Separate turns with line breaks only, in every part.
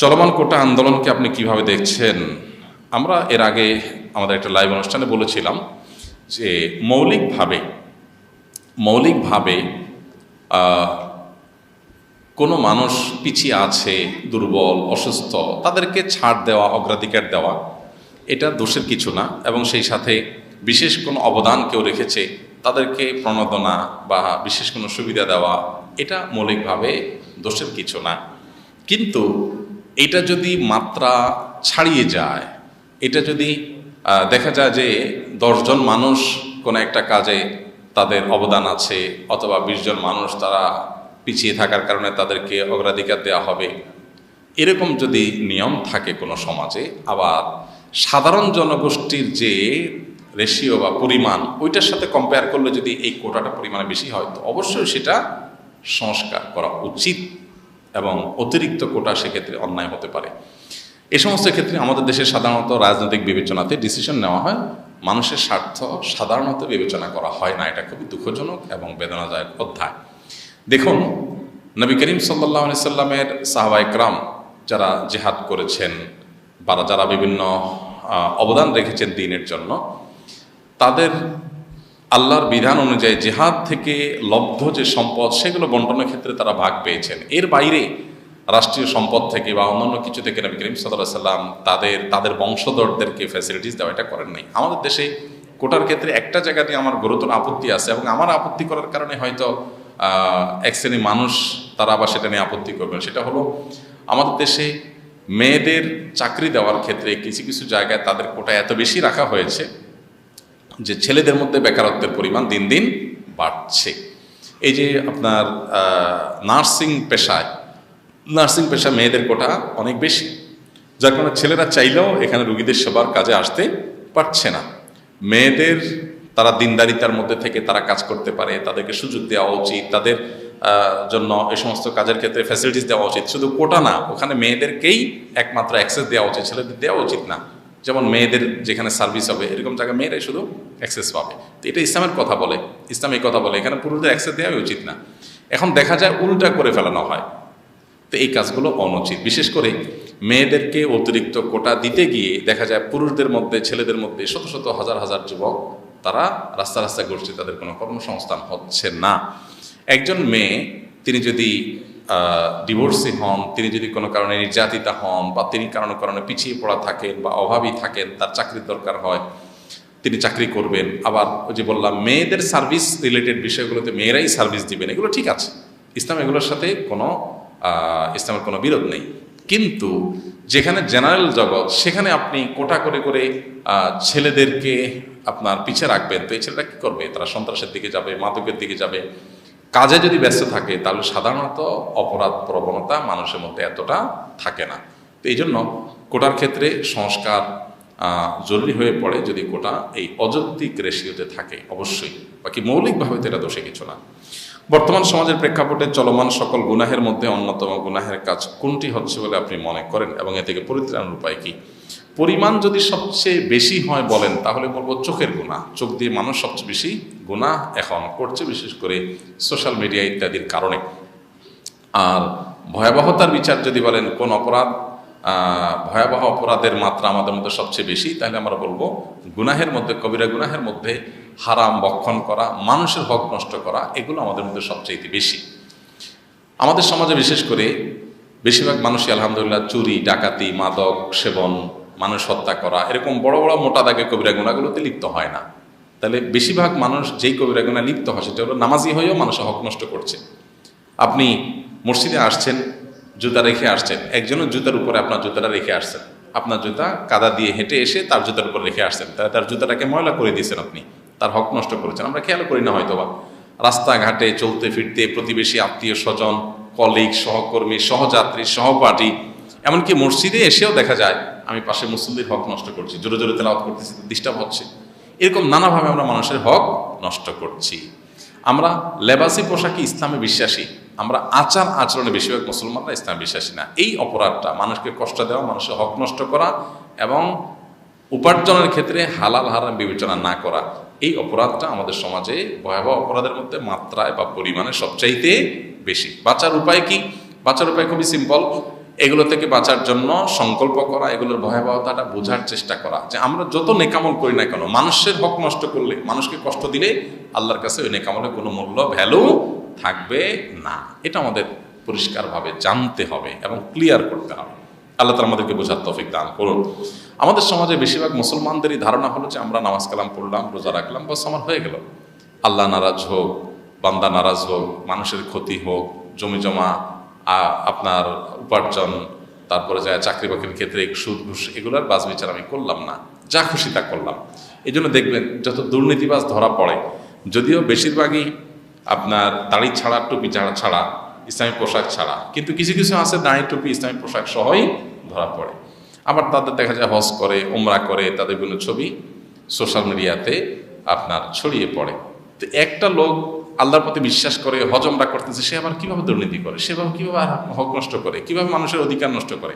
চলমান কোটা আন্দোলনকে আপনি কীভাবে দেখছেন? আমরা এর আগে আমাদের একটা লাইভ অনুষ্ঠানে বলেছিলাম যে মৌলিকভাবে মৌলিকভাবে কোনো মানুষ পিছিয়ে আছে, দুর্বল, অসুস্থ, তাদেরকে ছাড় দেওয়া, অগ্রাধিকার দেওয়া, এটা দোষের কিছু না এবং সেই সাথে বিশেষ কোনো অবদান কেউ রেখেছে, তাদেরকে প্রণোদনা বা বিশেষ কোনো সুবিধা দেওয়া, এটা মৌলিকভাবে দোষের কিছু না। কিন্তু এটা যদি মাত্রা ছাড়িয়ে যায়, এটা যদি দেখা যায় যে দশজন মানুষ কোনো একটা কাজে তাদের অবদান আছে অথবা বিশজন মানুষ তারা পিছিয়ে থাকার কারণে তাদেরকে অগ্রাধিকার দেওয়া হবে, এরকম যদি নিয়ম থাকে কোনো সমাজে, আবার সাধারণ জনগোষ্ঠীর যে রেশিও বা পরিমাণ, ওইটার সাথে কম্পেয়ার করলে যদি এই কোটাটা পরিমাণে বেশি হয়, তো অবশ্যই সেটা সংস্কার করা উচিত। এবং অতিরিক্ত কোটা সেক্ষেত্রে অন্যায় হতে পারে। এ সমস্ত ক্ষেত্রে আমাদের দেশে সাধারণত রাজনৈতিক বিবেচনাতে ডিসিশন নেওয়া হয়। মানুষের স্বার্থ সাধারণত বিবেচনা করা হয় না। এটা খুবই দুঃখজনক এবং বেদনাদায়ক অধ্যায়। দেখুন, নবী করিম সাল্লাহ সাল্লামের সাহাবা একরাম যারা জেহাদ করেছেন বা যারা বিভিন্ন অবদান রেখেছেন দিনের জন্য, তাদের আল্লাহর বিধান অনুযায়ী জেহাদ থেকে লব্ধ যে সম্পদ, সেগুলো বন্টনের ক্ষেত্রে তারা ভাগ পেয়েছেন। এর বাইরে রাষ্ট্রীয় সম্পদ থেকে বা অন্যান্য কিছু থেকে নবী করিম সাল্লাহ সাল্লাম তাদের তাদের বংশধরদেরকে ফ্যাসিলিটিস দেওয়া, এটা করেন নাই। আমাদের দেশে কোটার ক্ষেত্রে একটা জায়গাতে আমার গুরুতর আপত্তি আছে এবং আমার আপত্তি করার কারণে হয়তো এক শ্রেণি মানুষ তারা আবার সেটা নিয়ে আপত্তি করবেন সেটা হলো, আমাদের দেশে মেয়েদের চাকরি দেওয়ার ক্ষেত্রে কিছু কিছু জায়গায় তাদের কোটা এত বেশি রাখা হয়েছে যে ছেলেদের মধ্যে বেকারত্বের পরিমাণ দিন দিন বাড়ছে। এই যে আপনার নার্সিং পেশায়, নার্সিং পেশা মেয়েদের কোটা অনেক বেশি। যার কারণে ছেলেরা চাইলেও এখানে রুগীদের সেবার কাজে আসতে পারছে না। মেয়েদের, তারা দিনদারিতার মধ্যে থেকে তারা কাজ করতে পারে, তাদেরকে সুযোগ দেওয়া উচিত, তাদের জন্য এই সমস্ত কাজের ক্ষেত্রে ফ্যাসিলিটিস দেওয়া উচিত। শুধু কোটা না, ওখানে মেয়েদেরকেই একমাত্র অ্যাক্সেস দেওয়া উচিত, ছেলেদের দেওয়া উচিত না। যেমন মেয়েদের যেখানে সার্ভিস হবে, এরকম জায়গায় মেয়েরাই শুধু অ্যাক্সেস পাবে। তো এটা ইসলামের কথা বলে। ইসলাম এই কথা বলে। এখানে পুরুষদের অ্যাক্সেস দেওয়াই উচিত না। এখন দেখা যায় উল্টা করে ফেলানো হয়। তো এই কাজগুলো অনুচিত। বিশেষ করে মেয়েদেরকে অতিরিক্ত কোটা দিতে গিয়ে দেখা যায় পুরুষদের মধ্যে, ছেলেদের মধ্যে শত শত হাজার হাজার যুবক, তারা রাস্তা রাস্তায় ঘুরছে। তাদের কোনো কর্মসংস্থান হচ্ছে না। একজন মেয়ে, তিনি যদি ডিভোর্সি হন, তিনি যদি কোনো কারণে নির্যাতিতা হন বা তিনি কারণে কারণে পিছিয়ে পড়া থাকেন বা অভাবী থাকেন, তার চাকরির দরকার হয়, তিনি চাকরি করবেন। আবার ওই যে বললাম, মেয়েদের সার্ভিস রিলেটেড বিষয়গুলোতে মেয়েরাই সার্ভিস দিবেন, এগুলো ঠিক আছে। ইসলাম এগুলোর সাথে কোনো ইসলামের কোনো বিরোধ নেই। কিন্তু যেখানে জেনারেল জগৎ, সেখানে আপনি কোটা করে করে ছেলেদেরকে আপনার পিছিয়ে রাখবেন। তো এই ছেলেরা কী করবে? তারা সন্ত্রাসের দিকে যাবে, মাদকের দিকে যাবে। কাজে যদি ব্যস্ত থাকে, তাহলে সাধারণত অপরাধ প্রবণতা মানুষের মধ্যে এতটা থাকে না। তো এই জন্য কোটার ক্ষেত্রে সংস্কার জরুরি হয়ে পড়ে যদি কোটা এই অযৌক্তিক রেশিওতে থাকে, অবশ্যই। বাকি মৌলিকভাবে তো এটা দোষে কিছু না। বর্তমান সমাজের প্রেক্ষাপটে চলমান সকল গুনাহের মধ্যে অন্যতম গুনাহের কাজ কোনটি হচ্ছে বলে আপনি মনে করেন এবং এ থেকে পরিত্রাণের উপায় কি? পরিমাণ যদি সবচেয়ে বেশি হয় বলেন, তাহলে বলব চোখের গুণা চোখ দিয়ে মানুষ সবচেয়ে বেশি গুণা এখন করছে, বিশেষ করে সোশ্যাল মিডিয়া ইত্যাদির কারণে। আর ভয়াবহতার বিচার যদি বলেন, কোন অপরাধ ভয়াবহ অপরাধের মাত্রা আমাদের মধ্যে সবচেয়ে বেশি, তাহলে আমরা বলব গুনাহের মধ্যে, কবিরা গুনাহের মধ্যে হারাম বক্ষণ করা, মানুষের হক নষ্ট করা, এগুলো আমাদের মধ্যে সবচেয়ে বেশি। আমাদের সমাজে বিশেষ করে বেশিরভাগ মানুষই আলহামদুলিল্লাহ চুরি, ডাকাতি, মাদক, সেবন মানুষ হত্যা করা, এরকম বড় বড় মোটা দাগে কবিরা গুণাগুলোতে লিপ্ত হয় না। তাহলে বেশিরভাগ মানুষ যেই কবিরা গুণা লিপ্ত হয়, সেটা হলো নামাজি হয়েও মানুষের হক নষ্ট করছে। আপনি মসজিদে আসছেন, জুতা রেখে আসছেন একজনের জুতার উপরে আপনার জুতাটা রেখে আসছেন। আপনার জুতা কাদা দিয়ে হেঁটে এসে তার জুতার উপর রেখে আসছেন। তাহলে তার জুতাটাকে ময়লা করে দিয়েছেন আপনি, তার হক নষ্ট করেছেন। আমরা খেয়াল করি না হয়তো বা রাস্তাঘাটে চলতে ফিরতে প্রতিবেশী, আত্মীয় স্বজন কলিগ সহকর্মী, সহযাত্রী, সহপাঠী এমনকি মসজিদে এসেও দেখা যায়, আমি পাশে মুসল্লির হক নষ্ট করছি, জোরে জোরে তেলাওয়াত করতেছি ডিস্টার্ব হচ্ছে। এরকম নানাভাবে আমরা মানুষের হক নষ্ট করছি। আমরা লেবাসি পোশাকে ইসলামে বিশ্বাসী, আমরা আচার আচরণে বেশিরভাগ মুসলমানরা ইসলাম বিশ্বাসী না। এই অপরাধটা, মানুষকে কষ্ট দেওয়া, মানুষের হক নষ্ট করা এবং উপার্জনের ক্ষেত্রে হালাল, হারাম বিবেচনা না করা, এই অপরাধটা আমাদের সমাজে ভয়াবহ অপরাধের মধ্যে মাত্রায় বা পরিমাণে সবচাইতে বেশি। বাঁচার উপায় কি? বাঁচার উপায় খুবই সিম্পল এগুলো থেকে বাঁচার জন্য সংকল্প করা, এগুলোর ভয়াবহতাটা বোঝার চেষ্টা করা। যে আমরা যত নেকামল করি না কেন, মানুষের হক নষ্ট করলে, মানুষকে কষ্ট দিলে আল্লাহর কাছে ওই নেকামলের কোনো মূল্য ভ্যালু থাকবে না। এটা আমাদের পরিষ্কারভাবে জানতে হবে এবং ক্লিয়ার করতে হবে। আল্লাহ তালা আমাদেরকে বোঝার তফিক দান করুন। আমাদের সমাজে বেশিরভাগ মুসলমানদেরই ধারণা হলো যে আমরা নামাজ কালাম পড়লাম, রোজা রাখলাম, বাস আমার হয়ে গেল। আল্লাহ নারাজ হোক, বান্দা নারাজ হোক, মানুষের ক্ষতি হোক, জমি জমা আপনার উপার্জন, তারপরে যায় চাকরি বাকরির ক্ষেত্রে সুদ, ঘুষ, এগুলোর বাজ বিচার আমি করলাম না। যা খুশি তা করলাম। এই জন্য দেখবেন, যত দুর্নীতিবাজ ধরা পড়ে, যদিও বেশিরভাগই আপনার দাড়ি ছাড়া, টুপি ছাড়া ছাড়া, ইসলামী পোশাক ছাড়া, কিন্তু কিছু কিছু আছে দাঁড়ি, টুপি, ইসলামী পোশাক সহই ধরা পড়ে। আবার তাদের দেখা যায় হজ করে ওমরা করে, তাদের বিভিন্ন ছবি সোশ্যাল মিডিয়াতে আপনার ছড়িয়ে পড়ে। তো একটা লোক আল্লাহর প্রতি বিশ্বাস করে হজমরা করতেছে, সে আবার কীভাবে দুর্নীতি করে? সেভাবে কীভাবে হক নষ্ট করে? কীভাবে মানুষের অধিকার নষ্ট করে?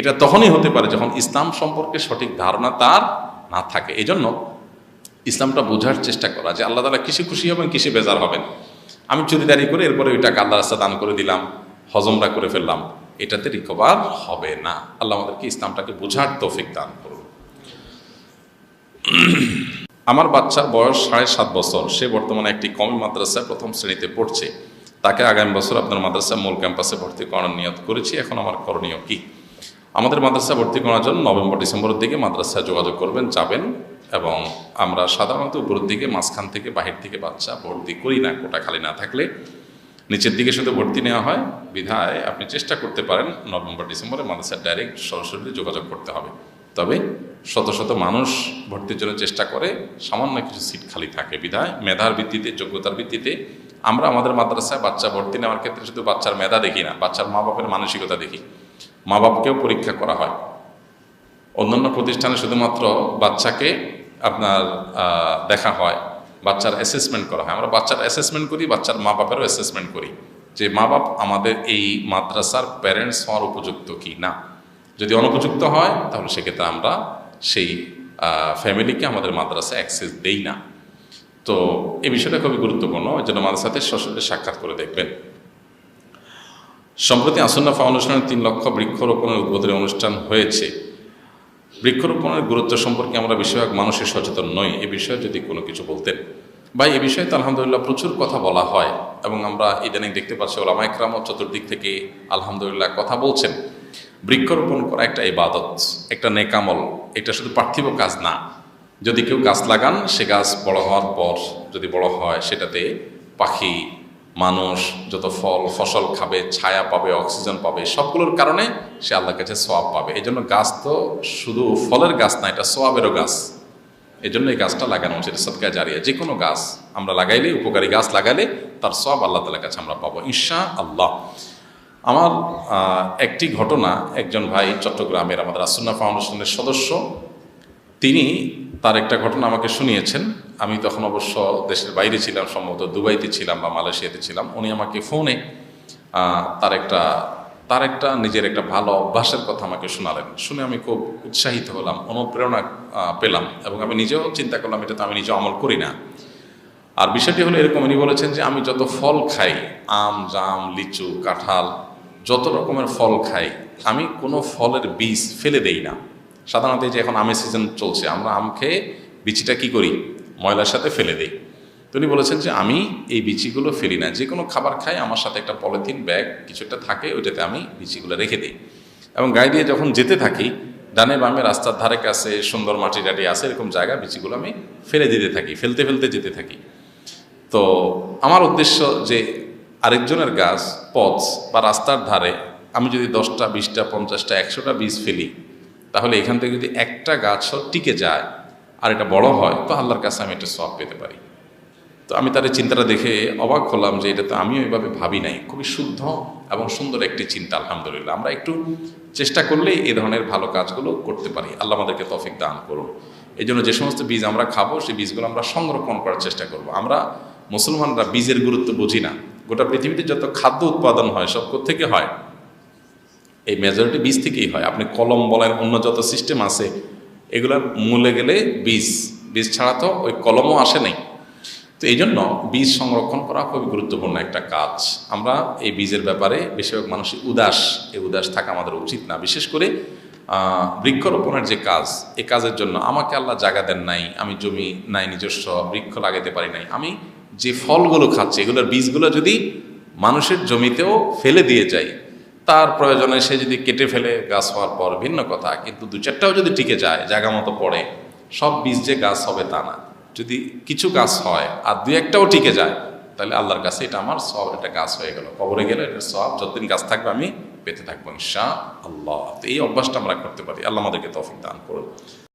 এটা তখনই হতে পারে যখন ইসলাম সম্পর্কে সঠিক ধারণা তার না থাকে। এই জন্য ইসলামটা বোঝার চেষ্টা করা যে আল্লাহ তালা কিসে খুশি হবেন, কিসে বেজার হবেন। আমি চুরিদারি করে এরপরে ওই টাকা আল্লাহ রাস্তা দান করে দিলাম হজমরা করে ফেললাম, এটাতে রিকভার হবে না। আল্লাহ আমাদেরকে ইসলামটাকে বোঝার তৌফিক দান করুন। আমার বাচ্চার বয়স সাড়ে সাত বছর। সে বর্তমানে একটি কমি মাদ্রাসায় প্রথম শ্রেণীতে পড়ছে। তাকে আগামী বছর আপনার মাদ্রাসা মূল ক্যাম্পাসে ভর্তি করার নিয়ত করেছি। এখন আমার করণীয় কি? আমাদের মাদ্রাসা ভর্তি করার জন্য নভেম্বর, ডিসেম্বরের দিকে মাদ্রাসায় যোগাযোগ করবেন, যাবেন এবং আমরা সাধারণত উপরের দিকে মাঝখান থেকে বাহির থেকে বাচ্চা ভর্তি করি না, কোটা খালি না থাকলে। নিচের দিকে শুধু ভর্তি নেওয়া হয়। বিধায় আপনি চেষ্টা করতে পারেন নভেম্বর, ডিসেম্বরে মাদ্রাসায় ডাইরেক্ট সরাসরি যোগাযোগ করতে হবে। তবে শত শত মানুষ ভর্তির জন্য চেষ্টা করে, সামান্য কিছু সিট খালি থাকে বিধায়। মেধার ভিত্তিতে, যোগ্যতার ভিত্তিতে। আমরা আমাদের মাদ্রাসায় বাচ্চা ভর্তি নেওয়ার ক্ষেত্রে শুধু বাচ্চার মেধা দেখি না, বাচ্চার মা বাপের মানসিকতা দেখি। মা বাপকেও পরীক্ষা করা হয়। অন্যান্য প্রতিষ্ঠানে শুধুমাত্র বাচ্চাকে আপনার দেখা হয়, বাচ্চার অ্যাসেসমেন্ট করা হয়। আমরা বাচ্চার অ্যাসেসমেন্ট করি, বাচ্চার মা বাপেরও অ্যাসেসমেন্ট করি যে মা বাপ আমাদের এই মাদ্রাসার প্যারেন্টস হওয়ার উপযুক্ত কি না। যদি অনুপযুক্ত হয়, তাহলে সেক্ষেত্রে আমরা সেই ফ্যামিলিকে আমাদের মাদ্রাসায় অ্যাক্সেস দেই না। তো এই বিষয়টা খুবই গুরুত্বপূর্ণ, এই জন্য মাদ্রাসাতে সরাসরি সাক্ষাৎ করে দেখবেন। সম্প্রতি আসন্না ফাউন্ডেশনের তিন লক্ষ বৃক্ষরোপণের উদ্বোধনী অনুষ্ঠান হয়েছে। বৃক্ষরোপণের গুরুত্ব সম্পর্কে আমরা বেশিরভাগ মানুষের সচেতন নই, এ বিষয়ে যদি কোনো কিছু বলতেন। ভাই, এ বিষয়ে তো আলহামদুলিল্লাহ প্রচুর কথা বলা হয়, এবং আমরা ইদানিং দেখতে পাচ্ছি ওলামা একরামও চতুর্দিক থেকে আলহামদুলিল্লাহ কথা বলছেন। বৃক্ষরোপণ করা একটা ইবাদত, একটা নেকামল এটা শুধু পার্থিব কাজ না। যদি কেউ গাছ লাগান, সে গাছ বড় হওয়ার পর যদি বড় হয়, সেটাতে পাখি, মানুষ যত ফল, ফসল খাবে, ছায়া পাবে, অক্সিজেন পাবে, সবগুলোর কারণে সে আল্লাহর কাছে সোয়াব পাবে। এই জন্য গাছ তো শুধু ফলের গাছ না, এটা সোয়াবেরও গাছ। এই জন্য এই গাছটা লাগানো উচিত সৎকার জারিয়া। যে কোনো গাছ আমরা লাগাইলে, উপকারী গাছ লাগালে তার সব আল্লাহ তালার কাছে আমরা পাবো ঈশা আল্লাহ আমার একটি ঘটনা, একজন ভাই চট্টগ্রামের আমাদের আসন্না ফাউন্ডেশনের সদস্য, তিনি তার একটা ঘটনা আমাকে শুনিয়েছেন। আমি তখন অবশ্য দেশের বাইরে ছিলাম, সম্ভবত দুবাইতে ছিলাম বা মালয়েশিয়াতে ছিলাম। উনি আমাকে ফোনে তার একটা তার একটা নিজের একটা ভালো অভ্যাসের কথা আমাকে শোনালেন। শুনে আমি খুব উৎসাহিত হলাম, অনুপ্রেরণা পেলাম এবং আমি নিজেও চিন্তা করলাম, এটা তো আমি নিজে আমল করি না। আর বিষয়টি হলো এরকম, উনি বলেছেন যে, আমি যত ফল খাই, আম, জাম, লিচু, কাঁঠাল যত রকমের ফল খাই, আমি কোনো ফলের বীজ ফেলে দেই না। সাধারণত এই যে এখন আমের সিজন চলছে, আমরা আম খেয়ে বিচিটা কি করি? ময়লার সাথে ফেলে দেই। তো উনি বলেছেন যে, আমি এই বিচিগুলো ফেলি না। যে কোনো খাবার খাই, আমার সাথে একটা পলিথিন ব্যাগ কিছুটা থাকে, ওইটাতে আমি বিচিগুলো রেখে দিই। এবং গায়ে দিয়ে যখন যেতে থাকি, ডানে বামে রাস্তার ধারে কাছে সুন্দর মাটি টাটি আছে, এরকম জায়গা বিচিগুলো আমি ফেলে দিতে থাকি, ফেলতে ফেলতে যেতে থাকি। তো আমার উদ্দেশ্য যে আরেকজনের গাছ, পথ বা রাস্তার ধারে আমি যদি দশটা, বিশটা, পঞ্চাশটা, একশোটা বীজ ফেলি, তাহলে এখান থেকে যদি একটা গাছও টিকে যায় আর এটা বড় হয়, তো আল্লাহর কাছে আমি একটা সব পেতে পারি। তো আমি তার চিন্তাটা দেখে অবাক হলাম যে এটা তো আমিও এভাবে ভাবি নাই। খুবই শুদ্ধ এবং সুন্দর একটি চিন্তা, আলহামদুলিল্লাহ। আমরা একটু চেষ্টা করলেই এ ধরনের ভালো কাজগুলো করতে পারি। আল্লাহ আমাদেরকে তফিক দান করুন। এই জন্য যে সমস্ত বীজ আমরা খাব, সেই বীজগুলো আমরা সংরক্ষণ করার চেষ্টা করব। আমরা মুসলমানরা বীজের গুরুত্ব বুঝি না। গোটা পৃথিবীতে যত খাদ্য উৎপাদন হয়, সব থেকে হয়? এই মেজরিটি বীজ থেকেই হয়। আপনি কলম বলেন, অন্য যত সিস্টেম আছে, এগুলোর মূলে গেলে বীজ। বীজ ছাড়া তো ওই কলমও আসে নাই। তো এই জন্য বীজ সংরক্ষণ করা খুবই গুরুত্বপূর্ণ একটা কাজ। আমরা এই বীজের ব্যাপারে বেশিরভাগ মানুষই উদাস। এই উদাস থাকা আমাদের উচিত না। বিশেষ করে বৃক্ষরোপণের যে কাজ এই কাজের জন্য আমাকে আল্লাহ জায়গা দেন নাই। আমি জমি নাই নিজস্ব, বৃক্ষ লাগাতে পারি নাই। আমি যে ফলগুলো খাচ্ছে, এগুলোর বীজগুলো যদি মানুষের জমিতেও ফেলে দিয়ে যায়, তার প্রয়োজনে সে যদি কেটে ফেলে গাছ হওয়ার পর, ভিন্ন কথা। কিন্তু দু চারটাও যদি টিকে যায়, জায়গা মতো পড়ে, সব বীজ যে গাছ হবে তা না। যদি কিছু গাছ হয় আর দু একটাও টিকে যায়, তাহলে আল্লাহর কাছে এটা আমার সব একটা গাছ হয়ে গেল। কবরে গেলে এটা সব, যতদিন গাছ থাকবে আমি পেতে থাকব ইনশা আল্লাহ তো এই অভ্যাসটা আমরা করতে পারি। আল্লাহ আমাদেরকে তফিক দান করুন